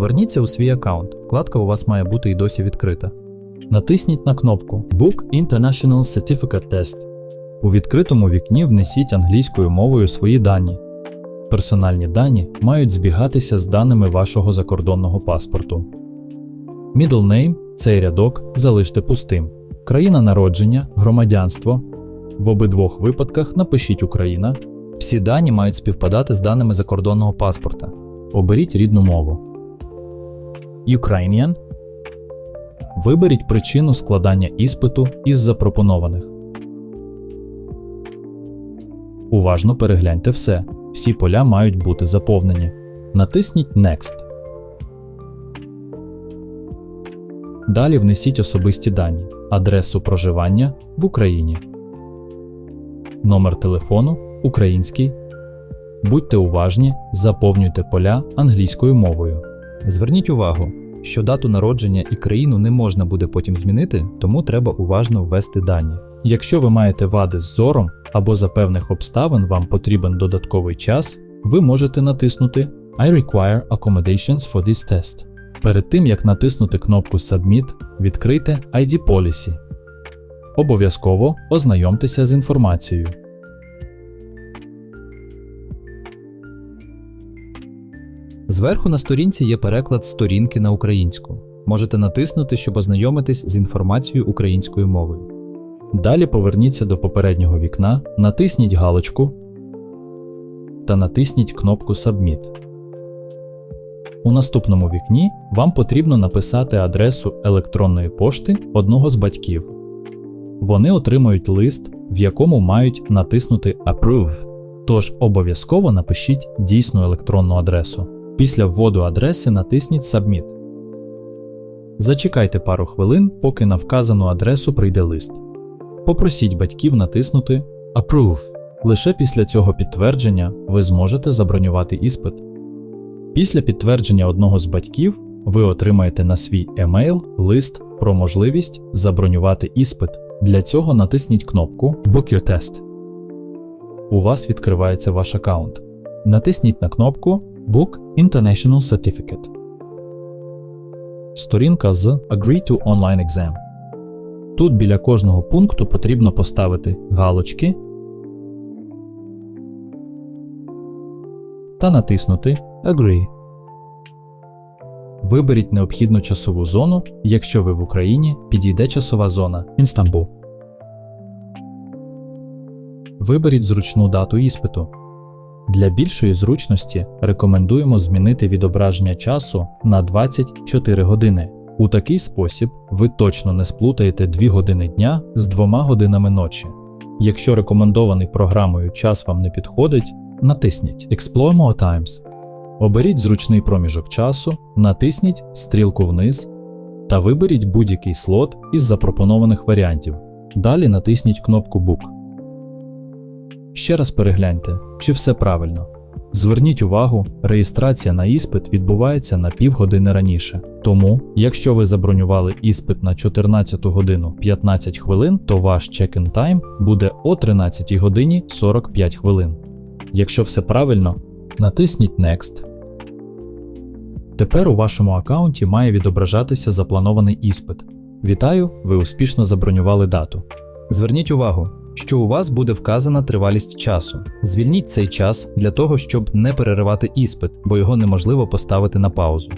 Поверніться у свій аккаунт. Вкладка у вас має бути і досі відкрита. Натисніть на кнопку Book International Certificate Test. У відкритому вікні внесіть англійською мовою свої дані. Персональні дані мають збігатися з даними вашого закордонного паспорту. Middle name – цей рядок залиште пустим. Країна народження, громадянство. В обидвох випадках напишіть Україна. Всі дані мають співпадати з даними закордонного паспорта. Оберіть рідну мову. Ukrainian. Виберіть причину складання іспиту із запропонованих. Уважно перегляньте все. Всі поля мають бути заповнені. Натисніть Next. Далі внесіть особисті дані, адресу проживання в Україні, номер телефону український. Будьте уважні, заповнюйте поля англійською мовою. Зверніть увагу, що дату народження і країну не можна буде потім змінити, тому треба уважно ввести дані. Якщо ви маєте вади з зором або за певних обставин вам потрібен додатковий час, ви можете натиснути I require accommodations for this test. Перед тим як натиснути кнопку Submit, відкрийте ID Policy. Обов'язково ознайомтеся з інформацією. Зверху на сторінці є переклад сторінки на українську. Можете натиснути, щоб ознайомитись з інформацією українською мовою. Далі поверніться до попереднього вікна, натисніть галочку та натисніть кнопку Submit. У наступному вікні вам потрібно написати адресу електронної пошти одного з батьків. Вони отримають лист, в якому мають натиснути Approve. Тож обов'язково напишіть дійсну електронну адресу. Після вводу адреси натисніть Submit. Зачекайте пару хвилин, поки на вказану адресу прийде лист. Попросіть батьків натиснути Approve. Лише після цього підтвердження ви зможете забронювати іспит. Після підтвердження одного з батьків ви отримаєте на свій емейл лист про можливість забронювати іспит. Для цього натисніть кнопку Book your test. У вас відкривається ваш аккаунт. Натисніть на кнопку Book International Certificate. Сторінка з Agree to Online Exam. Тут біля кожного пункту потрібно поставити галочки та натиснути Agree. Виберіть необхідну часову зону, якщо ви в Україні підійде часова зона Інстамбул. Виберіть зручну дату іспиту. Для більшої зручності рекомендуємо змінити відображення часу на 24 години. У такий спосіб ви точно не сплутаєте 2 години дня з 2 годинами ночі. Якщо рекомендований програмою час вам не підходить, натисніть Explore More Times. Оберіть зручний проміжок часу, натисніть стрілку вниз та виберіть будь-який слот із запропонованих варіантів. Далі натисніть кнопку Book. Ще раз перегляньте, чи все правильно. Зверніть увагу, реєстрація на іспит відбувається на півгодини раніше. Тому, якщо ви забронювали іспит на 14 годину 15 хвилин, то ваш check-in time буде о 13 годині 45 хвилин. Якщо все правильно, натисніть Next. Тепер у вашому аккаунті має відображатися запланований іспит. Вітаю, ви успішно забронювали дату. Зверніть увагу, що у вас буде вказана тривалість часу. Звільніть цей час для того, щоб не переривати іспит, бо його неможливо поставити на паузу.